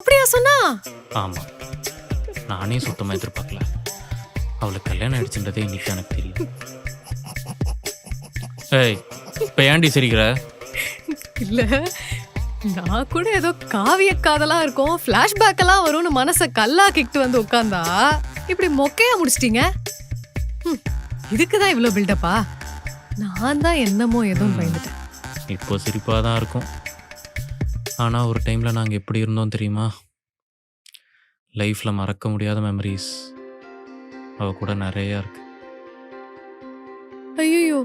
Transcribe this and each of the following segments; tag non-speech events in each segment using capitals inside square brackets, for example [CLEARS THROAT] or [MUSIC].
அப்படியா சொன்னா? ஆமாம் நானே சுத்தமாக எதிர்பார்க்கல. அவளுக்கு கல்யாணம் ஆயிடுச்சுன்றதே இன்னைக்கு எனக்கு தெரியும். ஏய் இப்போ ஏன்டி சிரிக்கிற? இல்ல. நான் கூட ஏதோ காவிய காதலா இருக்கும் பிளாஷ்பேக் எல்லாம் வரும்னு மனசை கல்லாக்கிட்டு வந்து உட்காந்தா இப்படி மொக்கையா முடிச்சிட்டீங்க? ம், இதுக்குதான் இவ்வளவு பில்டப்பா நான் தான் என்னமோ எதுவும் பயந்துட்டேன். இப்போ சிரிப்பாக தான் இருக்கும். ஆனால் ஒரு டைமில் நாங்கள் எப்படி இருந்தோம் தெரியுமா? லைஃப்பில் மறக்க முடியாத மெமரிஸ் அவ கூட நிறையா இருக்கு. ஐயோ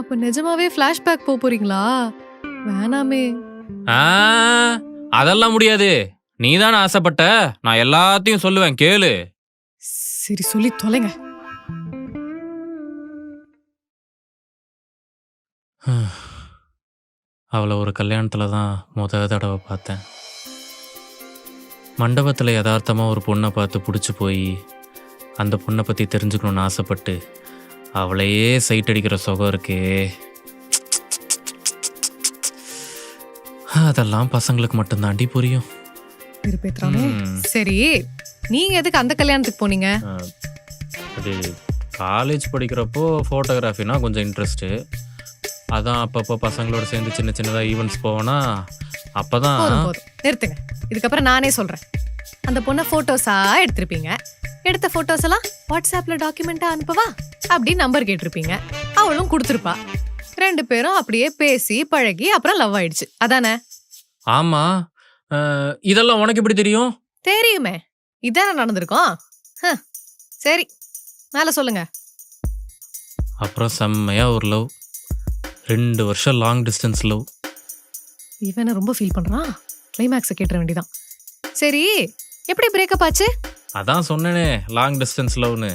அப்ப நிஜமாவே பிளாஷ்பேக் போக போறீங்களா? வேணாமே. ஆ அதெல்லாம் முடியாது. நீ தானே ஆசைப்பட்ட? நான் எல்லாத்தையும் சொல்லுவேன் கேளு. சரி சொல்லி தொலைங்க. அவளை ஒரு கல்யாணத்தில் தான் முத தடவை பார்த்தேன். மண்டபத்தில் யதார்த்தமாக ஒரு பொண்ணை பார்த்து பிடிச்சி போய் அந்த பொண்ணை பற்றி தெரிஞ்சுக்கணுன்னு ஆசைப்பட்டு அவளையே சைட் அடிக்கிற சுகம் இருக்கே. அதெல்லாம் பசங்களுக்கு மட்டும்தாண்டி புரியும். சரி நீங்க எதுக்கு அந்த கல்யாணத்துக்கு போனீங்க? அது காலேஜ் படிக்கிறப்போ ஃபோட்டோகிராஃபினா கொஞ்சம் இன்ட்ரெஸ்ட்டு அதான் அப்பப்போ பசங்களோட சேர்ந்து சின்ன சின்னதாக ஈவெண்ட்ஸ் போவேன்னா அப்போ தான் போதும் போதும். நிறுத்துங்க. இதுக்கப்புறம் நானே சொல்றேன். அந்த பொண்ணை போட்டோஸா எடுத்திருப்பீங்க. எடுத்த போட்டோஸ் எல்லாம் வாட்ஸ்அப்ல டாக்குமெண்டா அனுப்பவா? அப்படி நம்பர் கேட்டிருப்பீங்க. அவளும் கொடுத்துருப்பா. ரெண்டு பேரும் அப்படியே பேசி பழகி அப்புறம் லவ் ஆயிடுச்சு. அதானே? ஆமாம் இதெல்லாம் உனக்கு எப்படி தெரியும்? தெரியுமே. இதானே நடந்திருக்கோம். ஹ, சரி. மேல சொல்லுங்க. அப்புறம் செம்மையாக ஒரு லவ் ரெண்டு வருஷம் லாங் டிஸ்டன்ஸ் லவ் இவனை ரொம்ப ஃபீல் பண்றான்? கிளைமேக்ஸை கேட்டுற வேண்டியதான் சரி எப்படி பிரேக்கப் ஆச்சு? அதான் சொன்னேனே லாங் டிஸ்டன்ஸ் லவ்னு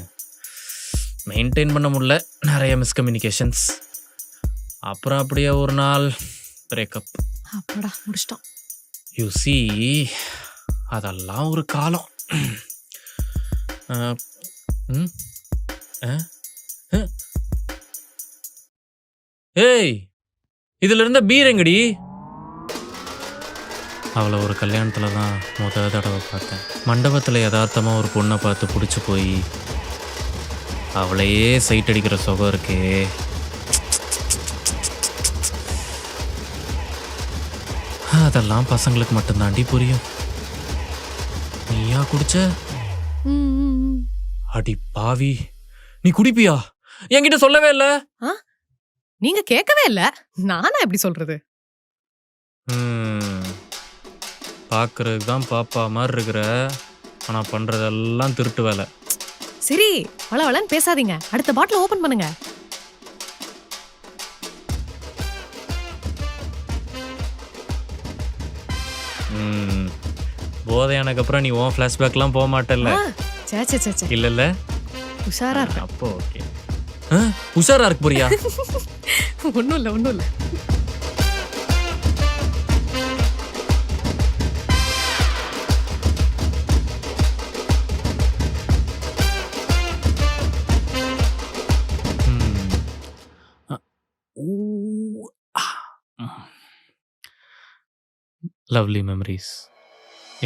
மெயின்டைன் பண்ண முடியல நிறைய மிஸ்கம்யூனிகேஷன்ஸ் அப்புறம் அப்படியே ஒரு நாள் பிரேக்கப் அப்பாடா முடிச்சிட்டோம் யூ சி அதெல்லாம் ஒரு காலம். [CLEARS THROAT] ம், அஹ். ஏய் இதுல இருந்த பீர் எங்கடி? அவளை ஒரு கல்யாணத்தில் தான் முத தடவை பார்த்தேன். மண்டபத்தில் யதார்த்தமாக ஒரு பொண்ணை பார்த்து பிடிச்சி போய் அவளையே சைட் அடிக்கிற சுகம் இருக்கே. அதெல்லாம் பசங்களுக்கு மட்டும்தாண்டி புரியும். நீயா குடிச்ச. அடி பாவி. நீ குடிப்பியா? என்கிட்ட சொல்லவே இல்ல. நீங்க கேட்கவே இல்ல. நானா எப்படி சொல்றது? ம். பார்க்கறதுக்கு தான் பாப்பா மாதிரி இருக்கிற. ஆனா பண்றதெல்லாம் திருட்டு வேலை. சரி வள வளன்னு பேசாதீங்க. அடுத்த பாட்டில் ஓபன் பண்ணுங்க. போதையானக்கு அப்புறம் நீ உன் ஃப்ளாஷ்பேக்லாம் போக மாட்டல்ல? ஆ, சே சே சே, சே. இல்லல்ல உஷாரா இருப்பேன் அப்போ ஓகே. உஷாரா இருக்கு புரியா [LAUGHS] ஒன்றும் இல்ல ஒன்றும் இல்ல. லவ்லி மெமரிஸ்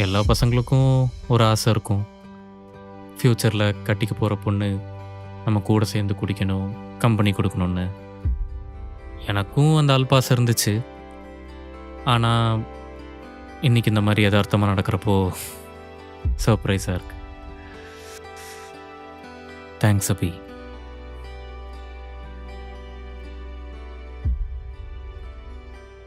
எல்லா பசங்களுக்கும் ஒரு ஆசை இருக்கும். ஃப்யூச்சரில் கட்டிக்க போகிற பொண்ணு நம்ம கூட சேர்ந்து குடிக்கணும் கம்பெனி கொடுக்கணும்னு. எனக்கும் அந்த அல்பாஸ் இருந்துச்சு. ஆனால் இன்னைக்கு இந்த மாதிரி யதார்த்தமாக நடக்கிறப்போ சர்ப்ரைஸாக இருக்கு. தேங்க்ஸ் அபி.